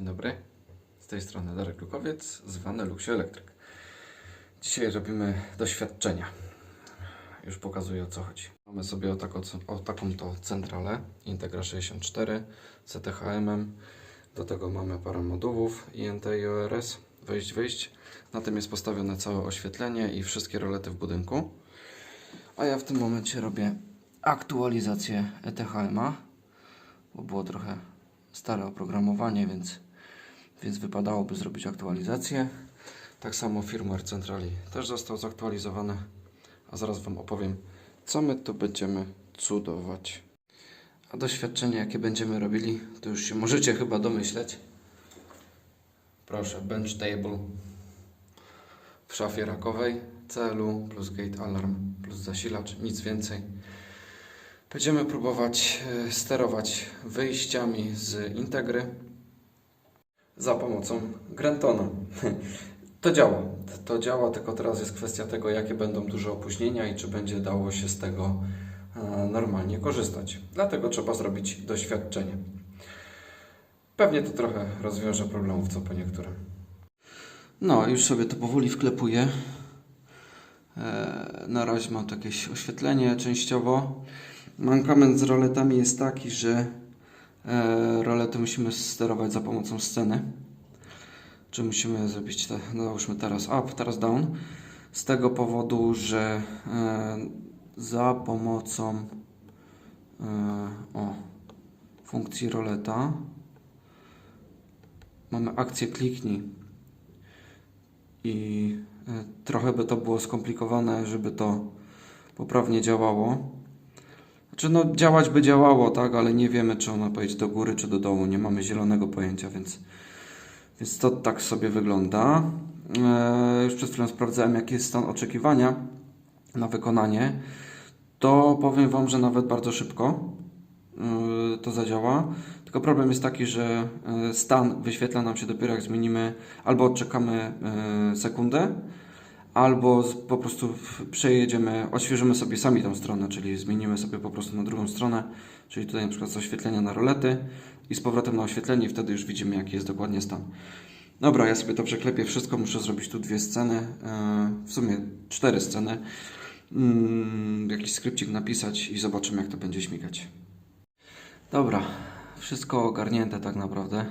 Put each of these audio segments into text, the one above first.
Dzień dobry. Z tej strony Darek Lukowiec, zwany Luxio Elektryk. Dzisiaj robimy doświadczenia. Już pokazuję o co chodzi. Mamy sobie o, o taką to centralę Integra 64 CTHM. Do tego mamy parę modułów INT i ORS. Wejść, wyjść. Na tym jest postawione całe oświetlenie i wszystkie rolety w budynku. A ja w tym momencie robię aktualizację ETHM-a, bo było trochę stare oprogramowanie, więc, więc wypadałoby zrobić aktualizację. Tak samo firmware centrali też został zaktualizowany, a zaraz Wam opowiem, co my tu będziemy cudować. A doświadczenie, jakie będziemy robili, to już się możecie chyba domyśleć. Proszę, bench table w szafie rakowej, CLU plus gate alarm plus zasilacz, nic więcej. Będziemy próbować e, sterować wyjściami z Integry za pomocą Grantona. To działa. To działa, tylko teraz jest kwestia tego, jakie będą duże opóźnienia i czy będzie dało się z tego e, normalnie korzystać. Dlatego trzeba zrobić doświadczenie. Pewnie to trochę rozwiąże problemów, co po niektórym. No, już sobie to powoli wklepuję. E, Na razie mam tu jakieś oświetlenie częściowo. Mankament z roletami jest taki, że e, rolety musimy sterować za pomocą sceny. Czy musimy zrobić, te, no załóżmy teraz up, teraz down. Z tego powodu, że e, za pomocą e, o, funkcji roleta mamy akcję kliknij i trochę by to było skomplikowane, żeby to poprawnie działało. Znaczy, no, działać by działało, tak, ale nie wiemy, czy ona pojedzie do góry, czy do dołu. Nie mamy zielonego pojęcia, więc, więc to tak sobie wygląda. E, już przed chwilą sprawdzałem, jaki jest stan oczekiwania na wykonanie. To powiem Wam, że nawet bardzo szybko e, to zadziała. Tylko problem jest taki, że e, stan wyświetla nam się dopiero jak zmienimy, albo odczekamy e, sekundę, albo po prostu przejedziemy, odświeżymy sobie sami tą stronę, czyli zmienimy sobie po prostu na drugą stronę, czyli tutaj na przykład z oświetlenia na rolety i z powrotem na oświetlenie i wtedy już widzimy jaki jest dokładnie stan. Dobra, ja sobie to przeklepię wszystko, muszę zrobić tu dwie sceny, e, w sumie cztery sceny, Mm, jakiś skrypcik napisać i zobaczymy jak to będzie śmigać. Dobra, wszystko ogarnięte tak naprawdę.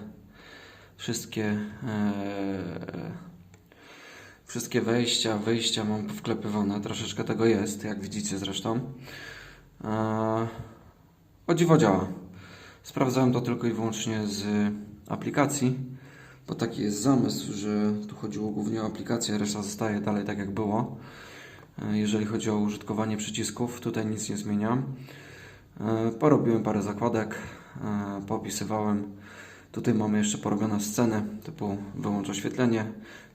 Wszystkie e, wszystkie wejścia, wyjścia mam wklepywane. Troszeczkę tego jest, jak widzicie zresztą. E, o dziwo działa. Sprawdzałem to tylko i wyłącznie z aplikacji, bo taki jest zamysł, że tu chodziło głównie o aplikację, reszta zostaje dalej tak jak było. E, Jeżeli chodzi o użytkowanie przycisków, tutaj nic nie zmieniam. E, Porobiłem parę zakładek, e, poopisywałem. Tutaj mamy jeszcze porobione sceny typu wyłącz oświetlenie,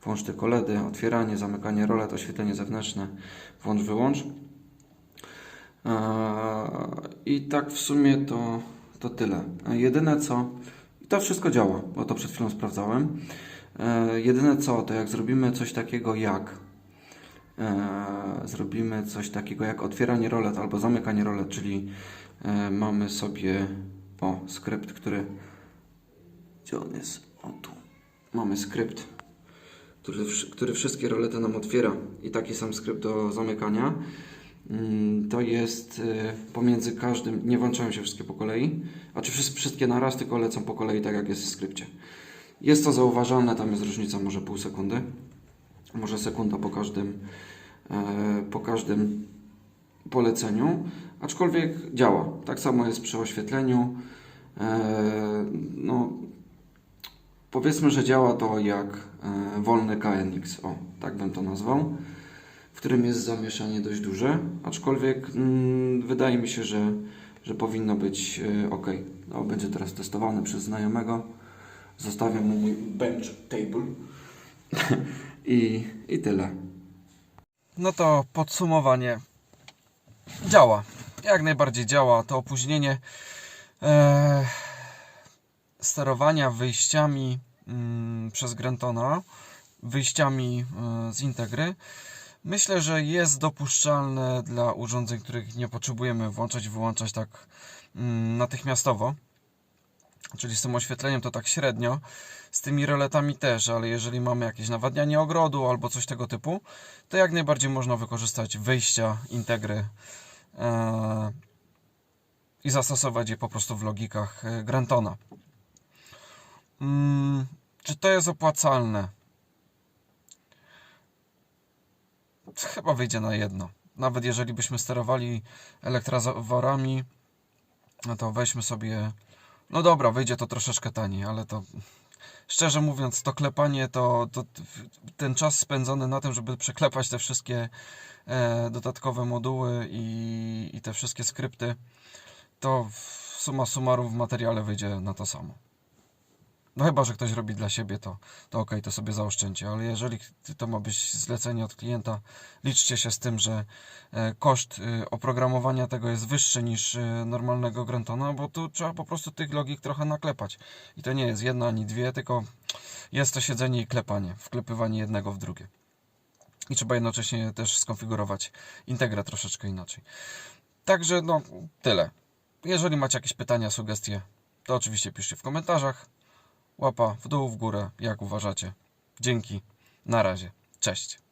włącz tylko LEDy, otwieranie, zamykanie rolet, oświetlenie zewnętrzne, włącz, wyłącz. E, I tak w sumie to, to tyle. Jedyne co, i to wszystko działa, bo to przed chwilą sprawdzałem. E, Jedyne co, to jak zrobimy coś takiego jak e, zrobimy coś takiego jak otwieranie rolet albo zamykanie rolet, czyli mamy sobie o skrypt, który gdzie on jest? O tu. Mamy skrypt, który, który wszystkie rolety nam otwiera i taki sam skrypt do zamykania. Mm, To jest e, pomiędzy każdym, nie włączają się wszystkie po kolei, a czy wszystkie naraz, tylko lecą po kolei tak jak jest w skrypcie. Jest to zauważalne, tam jest różnica może pół sekundy może sekunda po każdym, e, po każdym poleceniu, aczkolwiek działa. Tak samo jest przy oświetleniu. E, no, powiedzmy, że działa to jak e, wolny KNX, o, tak bym to nazwał, w którym jest zamieszanie dość duże, aczkolwiek mm, wydaje mi się, że, że powinno być e, ok. Będzie teraz testowany przez znajomego. Zostawiam mu mój bench table. I, I tyle. No to podsumowanie. Działa. Jak najbardziej działa. To opóźnienie e, sterowania wyjściami mm, przez Grantona, wyjściami e, z Integry. Myślę, że jest dopuszczalne dla urządzeń, których nie potrzebujemy włączać i wyłączać tak mm, natychmiastowo. czyli z tym oświetleniem to tak średnio, z tymi reletami też, ale jeżeli mamy jakieś nawadnianie ogrodu albo coś tego typu, to jak najbardziej można wykorzystać wyjścia Integry e, i zastosować je po prostu w logikach e, Grantona. Mm, czy to jest opłacalne? Chyba wyjdzie na jedno. Nawet jeżeli byśmy sterowali elektrozaworami, no to weźmy sobie. No dobra, wyjdzie to troszeczkę taniej, ale to szczerze mówiąc, to klepanie, to, to ten czas spędzony na tym, żeby przeklepać te wszystkie e, dodatkowe moduły i, i te wszystkie skrypty, to summa summarum w materiale wyjdzie na to samo. No chyba, że ktoś robi dla siebie, to, to ok, to sobie zaoszczędźcie, ale jeżeli to ma być zlecenie od klienta, liczcie się z tym, że e, koszt e, oprogramowania tego jest wyższy niż e, normalnego Grantona, bo tu trzeba po prostu tych logik trochę naklepać. I to nie jest jedna ani dwie, tylko jest to siedzenie i klepanie, wklepywanie jednego w drugie. I trzeba jednocześnie też skonfigurować integrę troszeczkę inaczej. Także no, tyle. Jeżeli macie jakieś pytania, sugestie, to oczywiście piszcie w komentarzach. Łapa w dół, w górę, jak uważacie. Dzięki. Na razie. Cześć.